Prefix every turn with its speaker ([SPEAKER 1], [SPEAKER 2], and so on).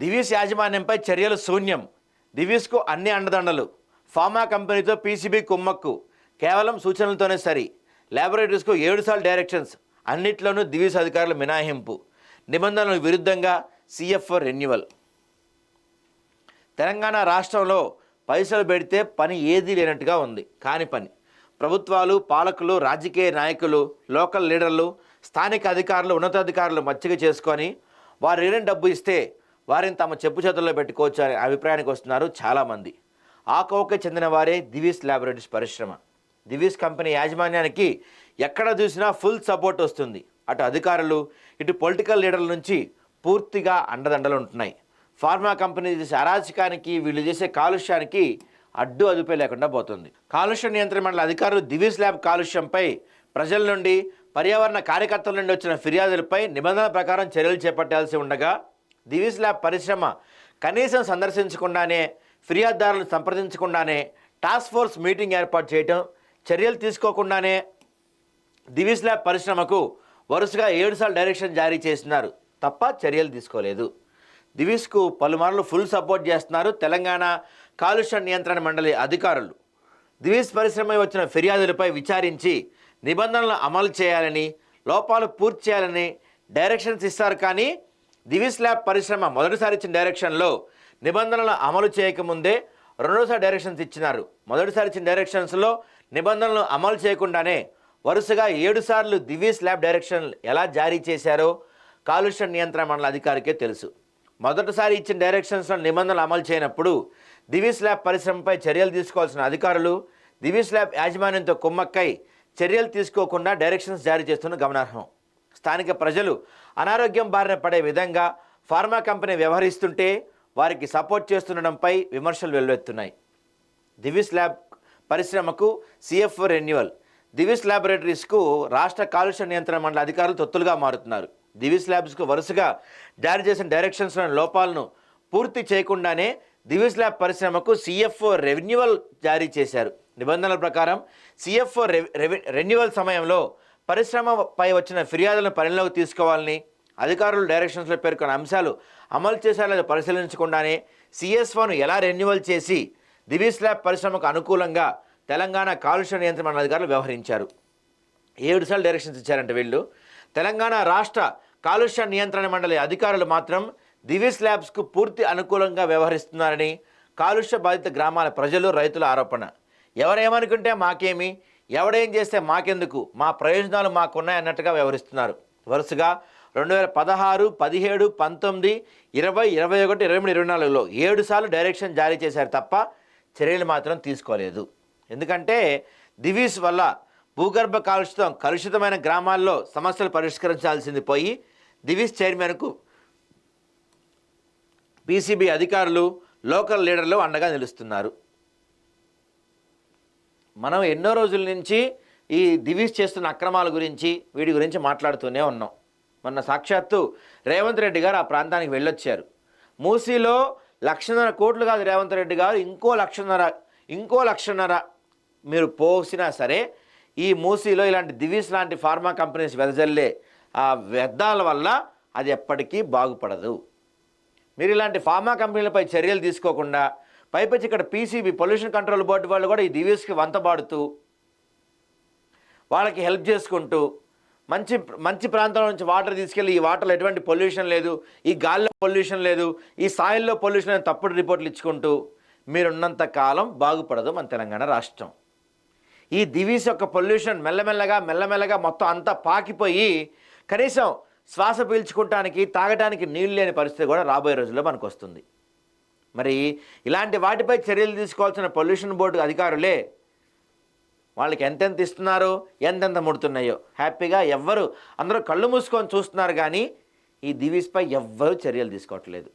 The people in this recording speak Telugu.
[SPEAKER 1] దివీస్ యాజమాన్యంపై చర్యలు శూన్యం. దివీస్కు అన్ని అండదండలు. ఫార్మా కంపెనీతో పీసీబీ కుమ్మక్కు. కేవలం సూచనలతోనే సరి. ల్యాబొరేటరీస్కు ఏడుసార్లు డైరెక్షన్స్. అన్నిట్లోనూ దివీస్ అధికారులు మినహాయింపు. నిబంధనలకు విరుద్ధంగా సిఎఫ్ఓ రెన్యువల్. తెలంగాణ రాష్ట్రంలో పైసలు పెడితే పని ఏదీ లేనట్టుగా ఉంది. కాని పని. ప్రభుత్వాలు పాలకులు రాజకీయ నాయకులు లోకల్ లీడర్లు స్థానిక అధికారులు ఉన్నతాధికారులు మచ్చిక చేసుకొని వారు ఏదైనా డబ్బు ఇస్తే వారిని తమ చెప్పు చేతుల్లో పెట్టుకోవచ్చు అనే అభిప్రాయానికి వస్తున్నారు చాలామంది. ఆ చెందిన వారే దివీస్ ల్యాబొరేటరీస్ పరిశ్రమ. దివీస్ కంపెనీ యాజమాన్యానికి ఎక్కడ చూసినా ఫుల్ సపోర్ట్ వస్తుంది. అటు అధికారులు ఇటు పొలిటికల్ లీడర్ల నుంచి పూర్తిగా అండదండలు ఉంటున్నాయి. ఫార్మా కంపెనీ చేసే అరాచకానికి వీళ్ళు చేసే కాలుష్యానికి అడ్డు అదుపే లేకుండా పోతుంది. కాలుష్య నియంత్రణ మండలి అధికారులు దివీస్ ల్యాబ్ కాలుష్యంపై ప్రజల నుండి పర్యావరణ కార్యకర్తల నుండి వచ్చిన ఫిర్యాదులపై నిబంధనల ప్రకారం చర్యలు చేపట్టాల్సి ఉండగా దివీస్ ల్యాబ్ పరిశ్రమ కనీసం సందర్శించకుండానే ఫిర్యాదుదారులను సంప్రదించకుండానే టాస్క్ ఫోర్స్ మీటింగ్ ఏర్పాటు చేయటం చర్యలు తీసుకోకుండానే దివీస్ ల్యాబ్ పరిశ్రమకు వరుసగా ఏడుసార్లు డైరెక్షన్ జారీ చేస్తున్నారు. తప్ప చర్యలు తీసుకోలేదు. దివీస్కు పలుమార్లు ఫుల్ సపోర్ట్ చేస్తున్నారు తెలంగాణ కాలుష్య నియంత్రణ మండలి అధికారులు. దివీస్ పరిశ్రమ వచ్చిన ఫిర్యాదులపై విచారించి నిబంధనలను అమలు చేయాలని లోపాలు పూర్తి చేయాలని డైరెక్షన్స్ ఇస్తారు కానీ దివిస్ ల్యాబ్ పరిశ్రమ మొదటిసారి ఇచ్చిన డైరెక్షన్లో నిబంధనలు అమలు చేయకముందే రెండోసారి డైరెక్షన్స్ ఇచ్చినారు. మొదటిసారి ఇచ్చిన డైరెక్షన్స్లో నిబంధనలు అమలు చేయకుండానే వరుసగా ఏడుసార్లు దివిస్ దివీస్ ల్యాబ్ డైరెక్షన్లు ఎలా జారీ చేశారో కాలుష్య నియంత్రణ మండల అధికారికే తెలుసు. మొదటిసారి ఇచ్చిన డైరెక్షన్స్లో నిబంధనలు అమలు చేయనప్పుడు దివీస్ ల్యాబ్ పరిశ్రమపై చర్యలు తీసుకోవాల్సిన అధికారులు దివీస్ ల్యాబ్ యాజమాన్యంతో కుమ్మక్కై చర్యలు తీసుకోకుండా డైరెక్షన్స్ జారీ చేస్తున్న గమనార్హం. స్థానిక ప్రజలు అనారోగ్యం బారిన పడే విధంగా ఫార్మా కంపెనీ వ్యవహరిస్తుంటే వారికి సపోర్ట్ చేస్తుండడంపై విమర్శలు వెల్లువెత్తున్నాయి. దివిస్ ల్యాబ్ పరిశ్రమకు సిఎఫ్ రెన్యువల్. దివిస్ ల్యాబొరేటరీస్కు రాష్ట్ర కాలుష్య నియంత్రణ మండలి అధికారులు తొత్తులుగా మారుతున్నారు. దివిస్ ల్యాబ్స్కు వరుసగా జారీ చేసిన డైరెక్షన్స్లోని లోపాలను పూర్తి చేయకుండానే దివిస్ ల్యాబ్ పరిశ్రమకు సిఎఫ్ఓ రెన్యువల్ జారీ చేశారు. నిబంధనల ప్రకారం సిఎఫ్ఓ రెన్యువల్ సమయంలో పరిశ్రమపై వచ్చిన ఫిర్యాదులను పరిగణలోకి తీసుకోవాలని అధికారులు డైరెక్షన్స్లో పేర్కొన్న అంశాలు అమలు చేశారో పరిశీలించకుండానే సిఎస్ఓను ఎలా రెన్యువల్ చేసి దివీస్ ల్యాబ్ పరిశ్రమకు అనుకూలంగా తెలంగాణ కాలుష్య నియంత్రణ అధికారులు వ్యవహరించారు. ఏడు సార్లు డైరెక్షన్స్ ఇచ్చారంటే వీళ్ళు. తెలంగాణ రాష్ట్ర కాలుష్య నియంత్రణ మండలి అధికారులు మాత్రం దివీస్ ల్యాబ్స్కు పూర్తి అనుకూలంగా వ్యవహరిస్తున్నారని కాలుష్య బాధిత గ్రామాల ప్రజలు రైతుల ఆరోపణ. ఎవరేమనుకుంటే మాకేమి? ఎవడేం చేస్తే మాకెందుకు? మా ప్రయోజనాలు మాకున్నాయన్నట్టుగా వ్యవహరిస్తున్నారు. వరుసగా రెండు వేల పదహారు పదిహేడు పంతొమ్మిది ఇరవై ఇరవై ఒకటి ఇరవై మూడు ఇరవై నాలుగులో ఏడు సార్లు డైరెక్షన్ జారీ చేశారు తప్ప చర్యలు మాత్రం తీసుకోలేదు. ఎందుకంటే దివీస్ వల్ల భూగర్భ కాలుష్యం కలుషితమైన గ్రామాల్లో సమస్యలు పరిష్కరించాల్సింది పోయి దివీస్ చైర్మన్కు పీసీబీ అధికారులు లోకల్ లీడర్లు అండగా నిలుస్తున్నారు. మనం ఎన్నో రోజుల నుంచి ఈ దివీస్ చేస్తున్న అక్రమాల గురించి వీటి గురించి మాట్లాడుతూనే ఉన్నాం. మొన్న సాక్షాత్తు రేవంత్ రెడ్డి గారు ఆ ప్రాంతానికి వెళ్ళొచ్చారు. మూసీలో లక్షన్నర కోట్లు కాదు రేవంత్ రెడ్డి గారు ఇంకో లక్షన్నర ఇంకో లక్షన్నర మీరు పోసినా సరే ఈ మూసీలో ఇలాంటి దివీస్ లాంటి ఫార్మా కంపెనీస్ వెదజల్లే ఆ వ్యర్థాల వల్ల అది ఎప్పటికీ బాగుపడదు. మీరు ఇలాంటి ఫార్మా కంపెనీలపై చర్యలు తీసుకోకుండా పైపచ్చి ఇక్కడ పీసీబీ పొల్యూషన్ కంట్రోల్ బోర్డు వాళ్ళు కూడా ఈ దివీస్కి వంతబాడుతూ వాళ్ళకి హెల్ప్ చేసుకుంటూ మంచి మంచి ప్రాంతం నుంచి వాటర్ తీసుకెళ్ళి ఈ వాటర్లో ఎటువంటి పొల్యూషన్ లేదు ఈ గాలిలో పొల్యూషన్ లేదు ఈ సాయిల్లో పొల్యూషన్ అని తప్పుడు రిపోర్ట్లు ఇచ్చుకుంటూ మీరున్నంత కాలం బాగుపడదు మన తెలంగాణ రాష్ట్రం. ఈ దివీస్ యొక్క పొల్యూషన్ మెల్లమెల్లగా మెల్లమెల్లగా మొత్తం అంతా పాకిపోయి కనీసం శ్వాస పీల్చుకుంటానికి తాగటానికి నీళ్ళు లేని పరిస్థితి కూడా రాబోయే రోజుల్లో మనకు వస్తుంది మరి ఇలాంటి వాటిపై చర్యలు తీసుకోవాల్సిన పొల్యూషన్ బోర్డు అధికారులే వాళ్ళకి ఎంతెంత ఇస్తున్నారో ఎంతెంత ముడుతున్నాయో. హ్యాపీగా ఎవ్వరు అందరూ కళ్ళు మూసుకొని చూస్తున్నారు కానీ ఈ దివీస్పై ఎవ్వరూ చర్యలు తీసుకోవట్లేదు.